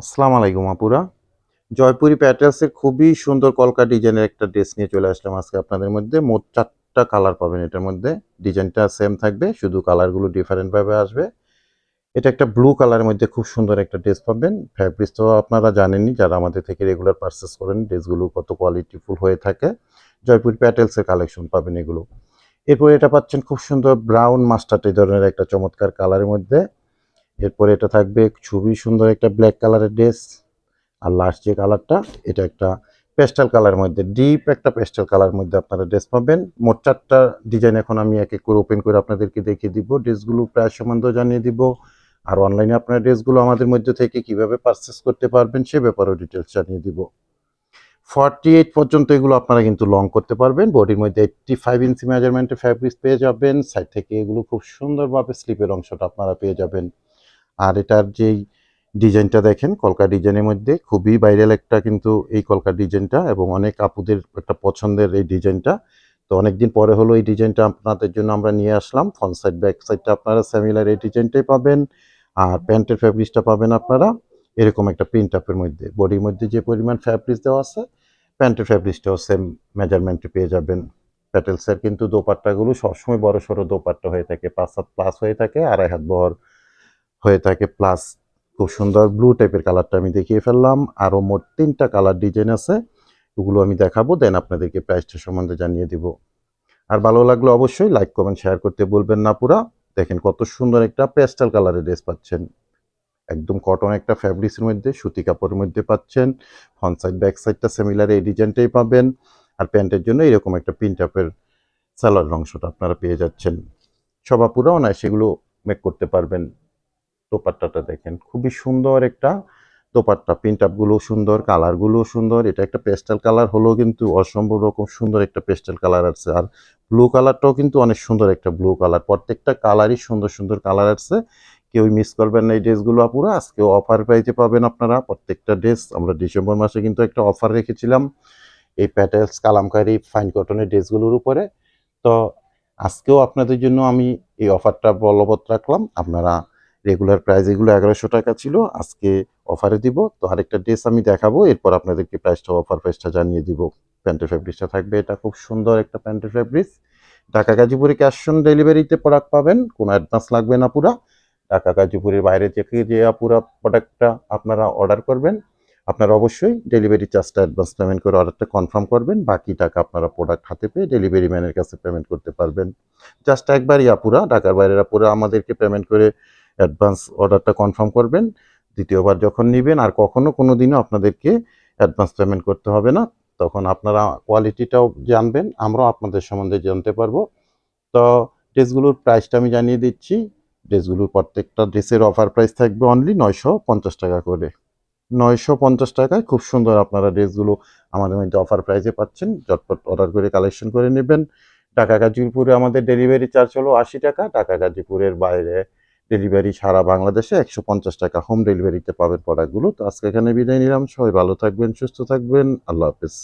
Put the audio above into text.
আসসালামু আলাইকুম আপুরা। জয়পুরি প্যাটেলসের খুবই সুন্দর কলকা ডিজাইনের একটা ড্রেস নিয়ে চলে আসলাম আজকে আপনাদের মধ্যে। মোট চারটা কালার পাবেন এটার মধ্যে। ডিজাইনটা সেম থাকবে, শুধু কালারগুলো ডিফারেন্টভাবে আসবে। এটা একটা ব্লু কালারের মধ্যে খুব সুন্দর একটা ড্রেস পাবেন। ফ্যাব্রিক্স তো আপনারা জানেনই, যারা আমাদের থেকে রেগুলার পারচেস করেন, ড্রেসগুলো কত কোয়ালিটিফুল হয়ে থাকে। জয়পুরি প্যাটেলসের কালেকশন পাবেন এগুলো। এরপর এটা পাচ্ছেন খুব সুন্দর ব্রাউন মাস্টার্ড এই ধরনের একটা চমৎকার কালারের মধ্যে। এরপরে এটা থাকবে খুবই সুন্দর একটা ব্ল্যাক কালারের ড্রেস আর লাস্ট যে কালারটা এটা একটা পেস্টাল কালারের মধ্যে ডিপ একটা পেস্টাল কালার মধ্যে আপনারা ড্রেস পাবেন। মোট চারটা ডিজাইন এখন আমি এক এক করে ওপেন করে আপনাদেরকে দেখিয়ে দিব। ড্রেসগুলো প্রায় সম্বন্ধ জানিয়ে দিব। আর অনলাইনে আপনারা ড্রেসগুলো আমাদের মধ্যে থেকে কীভাবে পারচেস করতে পারবেন, সে ব্যাপারেও ডিটেলস জানিয়ে দিব। ফর্টি এইট পর্যন্ত এগুলো আপনারা কিন্তু লং করতে পারবেন। বডির মধ্যে এইটটি ফাইভ ইঞ্চি মেজারমেন্টের ফ্যাব্রিক্স পেয়ে যাবেন। সাইড থেকে এগুলো খুব সুন্দরভাবে স্লিপের অংশটা আপনারা পেয়ে যাবেন। আর এটার যেই ডিজাইনটা দেখেন কলকা ডিজাইনের মধ্যে খুবই ভাইরাল একটা কিন্তু এই কলকা ডিজাইনটা এবং অনেক আপুদের একটা পছন্দের এই ডিজাইনটা। তো অনেকদিন পরে হলো এই ডিজাইনটা আপনাদের জন্য আমরা নিয়ে আসলাম। ফ্রন্ট সাইড ব্যাক সাইডটা আপনারা সিমিলার এই ডিজাইনটাই পাবেন। আর প্যান্টের ফ্যাব্রিক্সটা পাবেন আপনারা এরকম একটা প্রিন্ট আপের মধ্যে। বডির মধ্যে যে পরিমাণ ফ্যাব্রিক্স দেওয়া আছে, প্যান্টের ফ্যাব্রিক্সটাও সেম মেজারমেন্টে পেয়ে যাবেন। প্যাটেলসের কিন্তু দোপাট্টাগুলো সবসময় বড় সড়ো দোপাট্টা হয়ে থাকে, পাঁচ হাত প্লাস হয়ে থাকে, আড়াই হাত বহর হয়ে থাকে প্লাস খুব সুন্দর ব্লু টাইপের কালারটা আমি দেখিয়ে ফেললাম। আরও মোট তিনটা কালার ডিজাইন আছে ওগুলো আমি দেখাবো দেন আপনাদেরকে প্রাইসটা সম্বন্ধে জানিয়ে দিব। আর ভালো লাগলে অবশ্যই লাইক কমেন্ট শেয়ার করতে বলবেন না পুরা। দেখেন কত সুন্দর একটা পেস্টাল কালারের ড্রেস পাচ্ছেন। একদম কটন একটা ফ্যাব্রিক্সের মধ্যে, সুতি কাপড়ের মধ্যে পাচ্ছেন। ফ্রন্ট সাইড ব্যাক সাইডটা সিমিলার এই ডিজাইনটাই পাবেন। আর প্যান্টের জন্য এরকম একটা প্রিন্ট আপের সালোয়ার অংশটা আপনারা পেয়ে যাচ্ছেন। সবা পুরাও নয় সেগুলো মেক করতে পারবেন। দোপাট্টাটা দেখেন। খুবই সুন্দর একটা দোপাট্টা। প্রিন্ট আপগুলো সুন্দর কালারগুলো সুন্দর। এটা একটা পেস্টাল কালার হলেও কিন্তু অসম্ভব রকম সুন্দর একটা পেস্টাল কালার আছে। আর ব্লু কালারটাও কিন্তু অনেক সুন্দর একটা ব্লু কালার প্রত্যেকটা কালারই সুন্দর সুন্দর কালার আছে। কেউ মিস করবেন না এই ড্রেসগুলো আপুরো। আজকেও অফার প্রাইজে পাবেন আপনারা। প্রত্যেকটা ড্রেস আমরা ডিসেম্বর মাসে কিন্তু একটা অফার রেখেছিলাম। এই প্যাটেলস কালামকারি ফাইন কটনের ড্রেসগুলোর উপরে। তো আজকেও আপনাদের জন্য আমি এই অফারটা বলবৎ রাখলাম। আপনারা রেগুলার প্রাইস এগুলো এগারোশো টাকা ছিল, আজকে অফারে দিব। তো আরেকটা ড্রেস আমি দেখাবো, এরপর আপনাদেরকে প্রাইসটা অফার প্রাইসটা জানিয়ে দিব। প্যান্টের ফ্যাব্রিক্সটা থাকবে, এটা খুব সুন্দর একটা প্যান্টের ফ্যাব্রিক্স ঢাকা গাজীপুরে ক্যাশ অন ডেলিভারিতে প্রোডাক্ট পাবেন, কোনো অ্যাডভান্স লাগবে না পুরা। ঢাকা গাজীপুরের বাইরে থেকে যে পুরা প্রোডাক্টটা আপনারা অর্ডার করবেন, আপনারা অবশ্যই ডেলিভারি চার্জটা অ্যাডভান্স পেমেন্ট করে অর্ডারটা কনফার্ম করবেন। বাকি টাকা আপনারা প্রোডাক্ট হাতে পেয়ে ডেলিভারি ম্যানের কাছে পেমেন্ট করতে পারবেন। জাস্ট একবারই আপুরা, ঢাকার বাইরের আপুরা আমাদেরকে পেমেন্ট করে অ্যাডভান্স অর্ডারটা কনফার্ম করবেন, দ্বিতীয়বার যখন নেবেন আর কখনো কোনো দিনও আপনাদেরকে অ্যাডভান্স পেমেন্ট করতে হবে না, তখন আপনারা কোয়ালিটিটাও জানবেন, আমরাও আপনাদের সম্বন্ধে জানতে পারব। তো ড্রেসগুলোর প্রাইসটা আমি জানিয়ে দিচ্ছি, ড্রেসগুলোর প্রত্যেকটা ড্রেসের অফার প্রাইস থাকবে অনলি নয়শো পঞ্চাশ টাকা করে। নয়শো পঞ্চাশ টাকায় খুব সুন্দর আপনারা ড্রেসগুলো আমাদের মধ্যে অফার প্রাইসে পাচ্ছেন চটপট অর্ডার করে কালেকশন করে নেবেন। ঢাকা গাজীপুরে আমাদের ডেলিভারি চার্জ হলো আশি টাকা, ঢাকা গাজীপুরের বাইরে ডেলিভারি সারা বাংলাদেশে একশো পঞ্চাশ টাকা হোম ডেলিভারিতে পাবেন প্রোডাক্টগুলো তো আজকে এখানে বিদায় নিলাম। সবাই ভালো থাকবেন, সুস্থ থাকবেন। আল্লাহ হাফেজ।